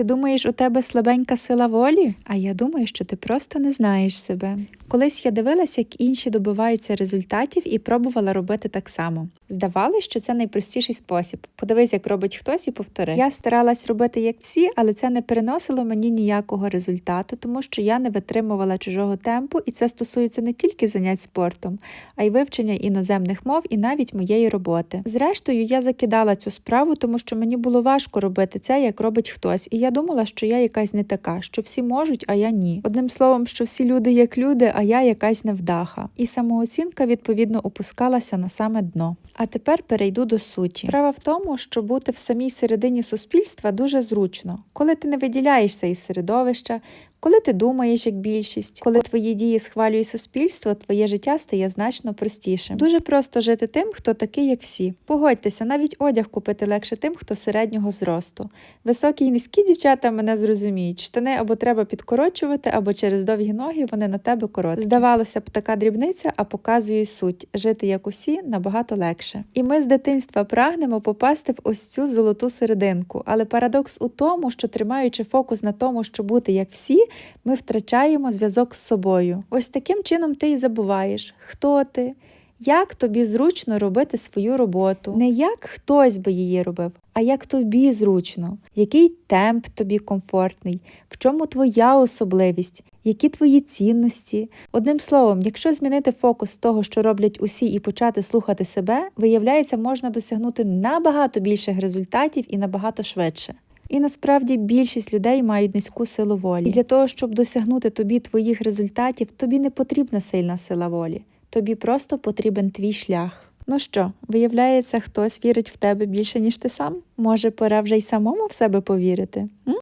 Ти думаєш, у тебе слабенька сила волі? А я думаю, що ти просто не знаєш себе. Колись я дивилася, як інші добиваються результатів і пробувала робити так само. Здавалось, що це найпростіший спосіб. Подивись, як робить хтось і повтори. Я старалась робити як всі, але це не приносило мені ніякого результату, тому що я не витримувала чужого темпу, і це стосується не тільки занять спортом, а й вивчення іноземних мов і навіть моєї роботи. Зрештою, я закидала цю справу, тому що мені було важко робити це, як робить хтось, і я думала, що я якась не така, що всі можуть, а я ні. Одним словом, що всі люди як люди, а я якась невдаха. І самооцінка відповідно опускалася на саме дно. А тепер перейду до суті. Справа в тому, що бути в самій середині суспільства дуже зручно, коли ти не виділяєшся із середовища, коли ти думаєш як більшість, коли твої дії схвалює суспільство, твоє життя стає значно простішим. Дуже просто жити тим, хто такий, як всі. Погодьтеся, навіть одяг купити легше тим, хто середнього зросту. Високі і низькі дівчата мене зрозуміють. Штани або треба підкорочувати, або через довгі ноги вони на тебе короткі. Здавалося б, така дрібниця, а показує суть. Жити як усі набагато легше. І ми з дитинства прагнемо попасти в ось цю золоту серединку. Але парадокс у тому, що тримаючи фокус на тому, що бути як всі, ми втрачаємо зв'язок з собою. Ось таким чином ти і забуваєш, хто ти, як тобі зручно робити свою роботу. Не як хтось би її робив, а як тобі зручно, який темп тобі комфортний, в чому твоя особливість, які твої цінності. Одним словом, якщо змінити фокус того, що роблять усі, і почати слухати себе, виявляється, можна досягнути набагато більших результатів і набагато швидше. І насправді більшість людей мають низьку силу волі. І для того, щоб досягнути тобі твоїх результатів, тобі не потрібна сильна сила волі. Тобі просто потрібен твій шлях. Ну що, виявляється, хтось вірить в тебе більше, ніж ти сам? Може, пора вже й самому в себе повірити? М?